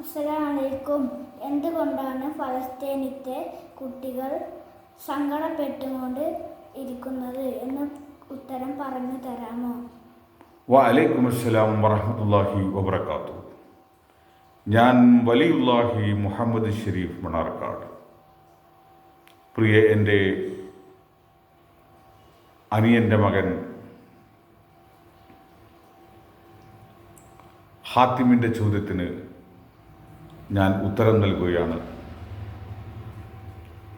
അസ്സലാമലൈക്കും. എന്തുകൊണ്ടാണ് ഫലസ്തീനത്തെ കുട്ടികൾ സങ്കടപ്പെട്ടുകൊണ്ട് ഇരിക്കുന്നത് എന്ന് ഉത്തരം പറഞ്ഞു തരാമോ? വലൈക്കും അസ്സലാം വറഹമത്തല്ലാഹി വബർക്കാത്തു ഞാൻ വലിയുല്ലാഹി മുഹമ്മദ് ഷെരീഫ് മണാർക്കാട്. പ്രിയ എന്റെ അനിയന്റെ മകൻ ഹാത്തിമിന്റെ ചോദ്യത്തിന് ഞാൻ ഉത്തരം നൽകുകയാണ്.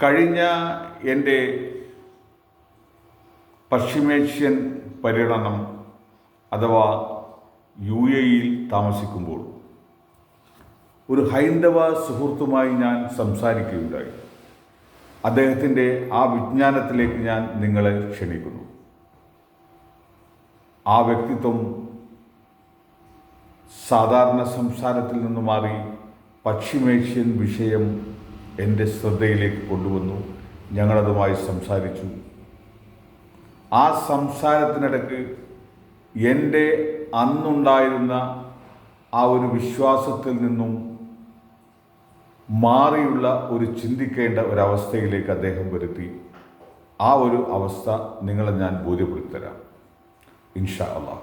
കഴിഞ്ഞ എന്റെ പശ്ചിമേഷ്യൻ പര്യടനം അഥവാ യു എയിൽ താമസിക്കുമ്പോൾ ഒരു ഹൈന്ദവ സുഹൃത്തുമായി ഞാൻ സംസാരിക്കുകയുണ്ടായി. അദ്ദേഹത്തിന്റെ ആ വിജ്ഞാനത്തിലേക്ക് ഞാൻ നിങ്ങളെ ക്ഷണിക്കുന്നു. ആ വ്യക്തിത്വം സാധാരണ സംസാരത്തിൽ നിന്ന് മാറി പശ്ചിമേഷ്യൻ വിഷയം എന്റെ ശ്രദ്ധയിലേക്ക് കൊണ്ടുവന്നു. ഞങ്ങളതുമായി സംസാരിച്ചു. ആ സംസാരത്തിനിടയ്ക്ക് എന്റെ അന്നുണ്ടായിരുന്ന ആ ഒരു വിശ്വാസത്തിൽ നിന്നും മാറിയുള്ള ഒരു ചിന്തിക്കേണ്ട ഒരവസ്ഥയിലേക്ക് അദ്ദേഹം വരുത്തി. ആ ഒരു അവസ്ഥ നിങ്ങളെ ഞാൻ ബോധ്യപ്പെടുത്തരാം. ഇൻഷാ അള്ളാഹ്.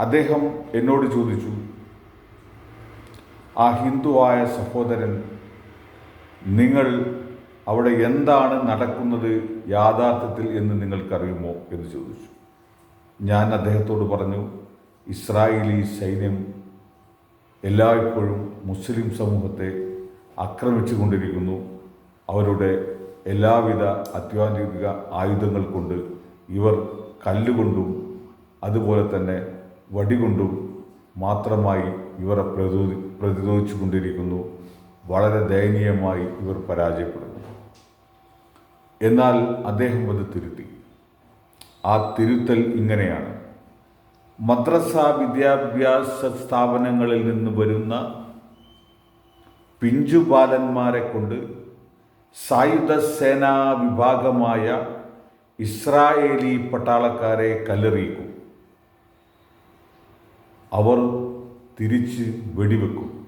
അദ്ദേഹം എന്നോട് ചോദിച്ചു ആ ഹിന്ദുവായ സഹോദരൻ നിങ്ങൾ അവിടെ എന്താണ് നടക്കുന്നത് യാഥാർത്ഥ്യത്തിൽ എന്ന് നിങ്ങൾക്കറിയുമോ? എന്ന് ചോദിച്ചു. ഞാൻ അദ്ദേഹത്തോട് പറഞ്ഞു ഇസ്രായേലി സൈന്യം എല്ലായ്പ്പോഴും മുസ്ലിം സമൂഹത്തെ ആക്രമിച്ചു കൊണ്ടിരിക്കുന്നു അവരുടെ എല്ലാവിധ അത്യാധുനിക ആയുധങ്ങൾ കൊണ്ട് ഇവർ കല്ലുകൊണ്ടും അതുപോലെ തന്നെ വടികൊണ്ടും മാത്രമായി ഇവരെ പ്രതിരോധി പ്രതിരോധിച്ചു കൊണ്ടിരിക്കുന്നു വളരെ ദയനീയമായി ഇവർ പരാജയപ്പെടുന്നു. എന്നാൽ അദ്ദേഹം അത് തിരുത്തി. ആ തിരുത്തൽ ഇങ്ങനെയാണ്. മദ്രസ വിദ്യാഭ്യാസ സ്ഥാപനങ്ങളിൽ നിന്ന് വരുന്ന പിഞ്ചുബാലന്മാരെ കൊണ്ട് സായുധ സേനാ വിഭാഗമായ ഇസ്രായേലി പട്ടാളക്കാരെ കല്ലെറിയിക്കും. അവർ തിരിച്ച് വെടിവെക്കും.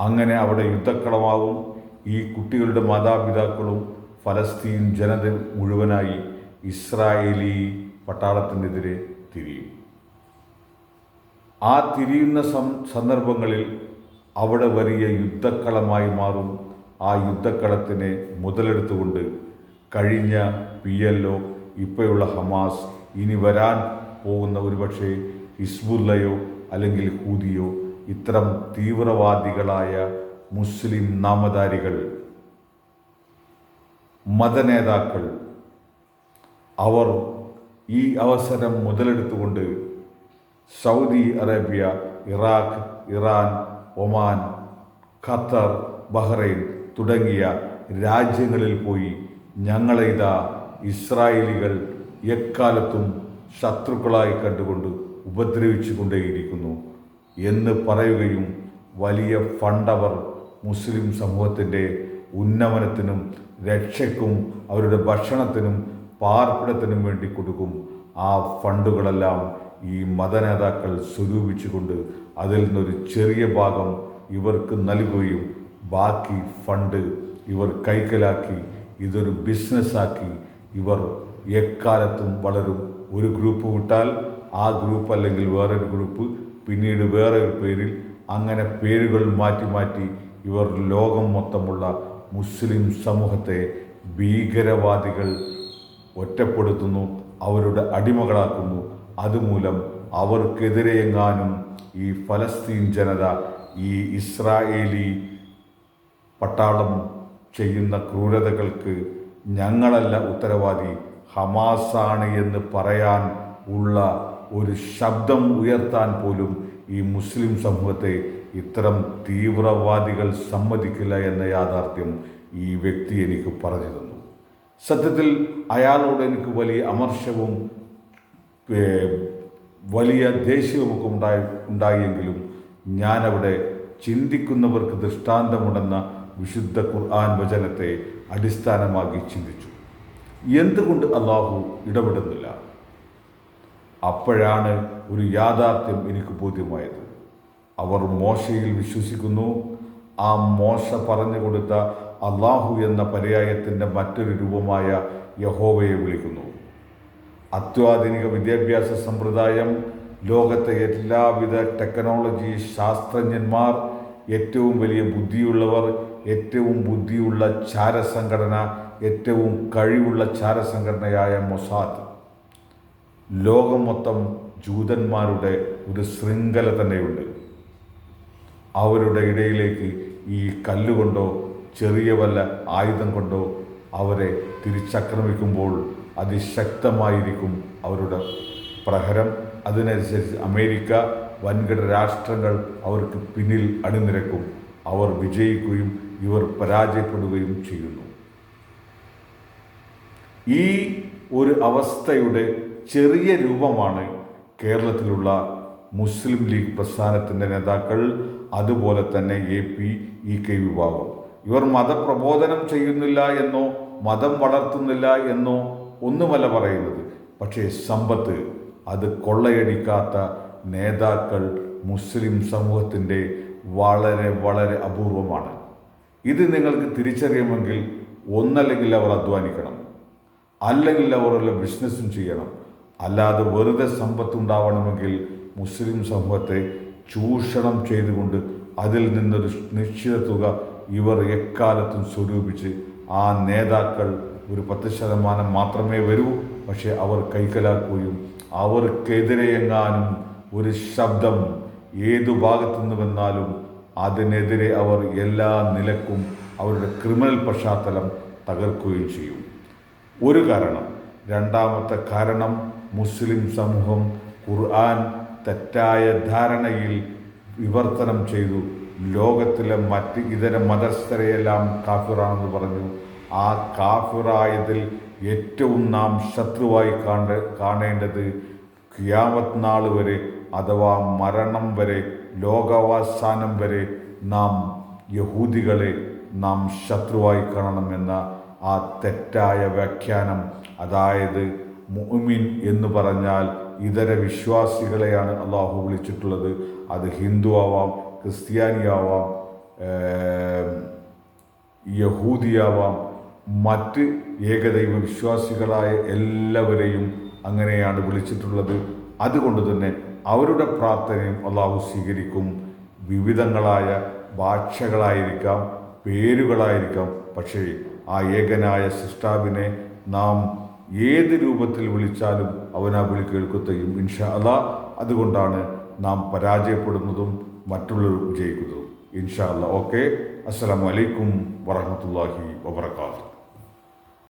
അങ്ങനെ അവിടെ യുദ്ധക്കളമാവും. ഈ കുട്ടികളുടെ മാതാപിതാക്കളും ഫലസ്തീൻ ജനത മുഴുവനായി ഇസ്രായേലി പട്ടാളത്തിനെതിരെ തിരിയും. ആ തിരിയുന്ന സന്ദർഭങ്ങളിൽ അവിടെ വലിയ യുദ്ധക്കളമായി മാറും. ആ യുദ്ധക്കളത്തിനെ മുതലെടുത്തുകൊണ്ട് കഴിഞ്ഞ പി എൽ ഒ ഇപ്പോഴുള്ള ഹമാസ് ഇനി വരാൻ പോകുന്ന ഒരുപക്ഷെ ഹിസ്ബുല്ലയോ അല്ലെങ്കിൽ ഹൂതിയോ ഇത്തരം തീവ്രവാദികളായ മുസ്ലിം നാമധാരികൾ മതനേതാക്കൾ അവർ ഈ അവസരം മുതലെടുത്തുകൊണ്ട് Saudi Arabia Iraq Iran Oman Qatar Bahrain തുടങ്ങിയ രാജ്യങ്ങളിൽ പോയി ഞങ്ങളെ ഇതാ ഇസ്രായേലികൾ എക്കാലത്തും ശത്രുക്കളായി കണ്ടുകൊണ്ട് ഉപദ്രവിച്ചു കൊണ്ടേയിരിക്കുന്നു എന്ന് പറയുകയും വലിയ ഫണ്ടവർ മുസ്ലിം സമൂഹത്തിന്റെ ഉന്നമനത്തിനും രക്ഷയ്ക്കും അവരുടെ ഭക്ഷണത്തിനും പാർപ്പിടത്തിനും വേണ്ടി കൊടുക്കും. ആ ഫണ്ടുകളെല്ലാം ഈ മതനേതാക്കൾ സ്വരൂപിച്ചുകൊണ്ട് അതിൽ നിന്നൊരു ചെറിയ ഭാഗം ഇവർക്ക് നൽകുകയും ബാക്കി ഫണ്ട് ഇവർ കൈക്കലാക്കി ഇതൊരു ബിസിനസ്സാക്കി ഇവർ എക്കാലത്തും വളരും. ഒരു ഗ്രൂപ്പ് വിട്ടാൽ ആ ഗ്രൂപ്പ് അല്ലെങ്കിൽ വേറൊരു ഗ്രൂപ്പ് പിന്നീട് വേറെ ഒരു പേരിൽ അങ്ങനെ പേരുകൾ മാറ്റി മാറ്റി ഇവർ ലോകം മൊത്തമുള്ള മുസ്ലിം സമൂഹത്തെ ഭീകരവാദികൾ ഒറ്റപ്പെടുത്തുന്നു അവരുടെ അടിമകളാക്കുന്നു. അതുമൂലം അവർക്കെതിരെ എങ്ങാനും ഈ ഫലസ്തീൻ ജനത ഈ ഇസ്രായേലി പട്ടാളം ചെയ്യുന്ന ക്രൂരതകൾക്ക് ഞങ്ങളല്ല ഉത്തരവാദി. ഹമാസാണ് എന്ന് പറയാൻ ഉള്ള ഒരു ശബ്ദം ഉയർത്താൻ പോലും ഈ മുസ്ലിം സമൂഹത്തെ ഇത്തരം തീവ്രവാദികൾ സമ്മതിക്കില്ല എന്ന യാഥാർത്ഥ്യം ഈ വ്യക്തി എനിക്ക് പറഞ്ഞു തന്നു സത്യത്തിൽ അയാളോട് എനിക്ക് വലിയ അമർഷവും വലിയ ദേഷ്യവുമൊക്കെ ഉണ്ടായി ഉണ്ടായെങ്കിലും ഞാനവിടെ ചിന്തിക്കുന്നവർക്ക് ദൃഷ്ടാന്തമുണ്ടെന്ന വിശുദ്ധ ഖുർആൻ വചനത്തെ അടിസ്ഥാനമാക്കി ചിന്തിച്ചു. എന്തുകൊണ്ട് അള്ളാഹു ഇടപെടുന്നില്ല? അപ്പോഴാണ് ഒരു യാഥാർത്ഥ്യം എനിക്ക് ബോധ്യമായത്. അവർ മോശയിൽ വിശ്വസിക്കുന്നു. ആ മോശ പറഞ്ഞു കൊടുത്ത അള്ളാഹു എന്ന പര്യായത്തിന്റെ മറ്റൊരു രൂപമായ യഹോവയെ വിളിക്കുന്നു. അത്യാധുനിക വിദ്യാഭ്യാസ സമ്പ്രദായം ലോകത്തെ എല്ലാവിധ ടെക്നോളജി ശാസ്ത്രജ്ഞന്മാർ ഏറ്റവും വലിയ ബുദ്ധിയുള്ളവർ ഏറ്റവും ബുദ്ധിയുള്ള ചാരസംഘടന ഏറ്റവും കഴിവുള്ള ചാരസംഘടനയായ മൊസാദ്. ലോകം മൊത്തം ജൂതന്മാരുടെ ഒരു ശൃംഖല തന്നെയുണ്ട്. അവരുടെ ഇടയിലേക്ക് ഈ കല്ലുകൊണ്ടോ ചെറിയ വല്ല ആയുധം കൊണ്ടോ അവരെ തിരിച്ചക്രമിക്കുമ്പോൾ അതിശക്തമായിരിക്കും അവരുടെ പ്രഹരം. അതിനനുസരിച്ച് അമേരിക്ക വൻകിട രാഷ്ട്രങ്ങൾ അവർക്ക് പിന്നിൽ അണിനിരക്കും. അവർ വിജയിക്കുകയും ഇവർ പരാജയപ്പെടുകയും ചെയ്യുന്നു. ഈ ഒരു അവസ്ഥയുടെ ചെറിയ രൂപമാണ് കേരളത്തിലുള്ള മുസ്ലിം ലീഗ് പ്രസ്ഥാനത്തിന്റെ നേതാക്കൾ അതുപോലെ തന്നെ എ പി ഇ കെ വിഭാഗം. ഇവർ മതപ്രബോധനം ചെയ്യുന്നില്ല എന്നോ മതം വളർത്തുന്നില്ല എന്നോ ഒന്നുമല്ല പറയുന്നത്. പക്ഷേ സമ്പത്ത് അത് കൊള്ളയടിക്കാത്ത നേതാക്കൾ മുസ്ലിം സമൂഹത്തിന്റെ വളരെ വളരെ അപൂർവമാണ്. ഇത് നിങ്ങൾക്ക് തിരിച്ചറിയുമെങ്കിൽ ഒന്നല്ലെങ്കിൽ അവർ അധ്വാനിക്കണം. അല്ലെങ്കിൽ അവർ ബിസിനസ്സും ചെയ്യണം. അല്ലാതെ വെറുതെ സമ്പത്ത് ഉണ്ടാവണമെങ്കിൽ മുസ്ലിം സമൂഹത്തെ ചൂഷണം ചെയ്തുകൊണ്ട് അതിൽ നിന്നൊരു നിശ്ചിത തുക ഇവർ എക്കാലത്തും സ്വരൂപിച്ച് ആ നേതാക്കൾ ഒരു പത്ത് ശതമാനം മാത്രമേ വരൂ. പക്ഷേ അവർ കൈക്കലാക്കുകയും അവർക്കെതിരെ എങ്ങാനും ഒരു ശബ്ദം ഏതു ഭാഗത്തു നിന്ന് വന്നാലും അതിനെതിരെ അവർ എല്ലാ നിലക്കും അവരുടെ ക്രിമിനൽ പശ്ചാത്തലം തകർക്കുകയും ചെയ്യും. ഒരു കാരണം രണ്ടാമത്തെ കാരണം മുസ്ലിം സമൂഹം ഖുർആൻ തെറ്റായ ധാരണയിൽ വിവർത്തനം ചെയ്തു. ലോകത്തിലെ മറ്റ് ഇതര മതസ്ഥരെയെല്ലാം കാഫിറാണെന്ന് പറഞ്ഞു. ആ കാഫിറായതിൽ ഏറ്റവും നാം ശത്രുവായി കാണ കാണേണ്ടത് ക്യാമത് നാൾ വരെ അഥവാ മരണം വരെ ലോകാവസാനം വരെ നാം യഹൂദികളെ നാം ശത്രുവായി കാണണമെന്ന ആ തെറ്റായ വ്യാഖ്യാനം. അതായത് മുഅ്മിൻ എന്ന് പറഞ്ഞാൽ ഇതര വിശ്വാസികളെയാണ് അള്ളാഹു വിളിച്ചിട്ടുള്ളത്. അത് ഹിന്ദു ആവാം ക്രിസ്ത്യാനിയാവാം യഹൂദിയാവാം മറ്റ് ഏകദൈവ വിശ്വാസികളായ എല്ലാവരെയും അങ്ങനെയാണ് വിളിച്ചിട്ടുള്ളത്. അതുകൊണ്ട് തന്നെ അവരുടെ പ്രാർത്ഥനയും അള്ളാഹു സ്വീകരിക്കും. വിവിധങ്ങളായ ഭാഷകളായിരിക്കാം പേരുകളായിരിക്കാം പക്ഷേ ആ ഏകനായ സൃഷ്ടാവിനെ നാം ഏത് രൂപത്തിൽ വിളിച്ചാലും അവൻ ആ വിളി കേൾക്കുകയും ഇൻഷാ അല്ല അതുകൊണ്ടാണ് നാം പരാജയപ്പെടുന്നതും മറ്റുള്ളവർ വിജയിക്കുന്നതും. ഇൻഷാ അല്ല ഓക്കെ. അസ്സാം വലൈക്കും വറഹമത്തല്ലാഹി വബർക്കാത്തു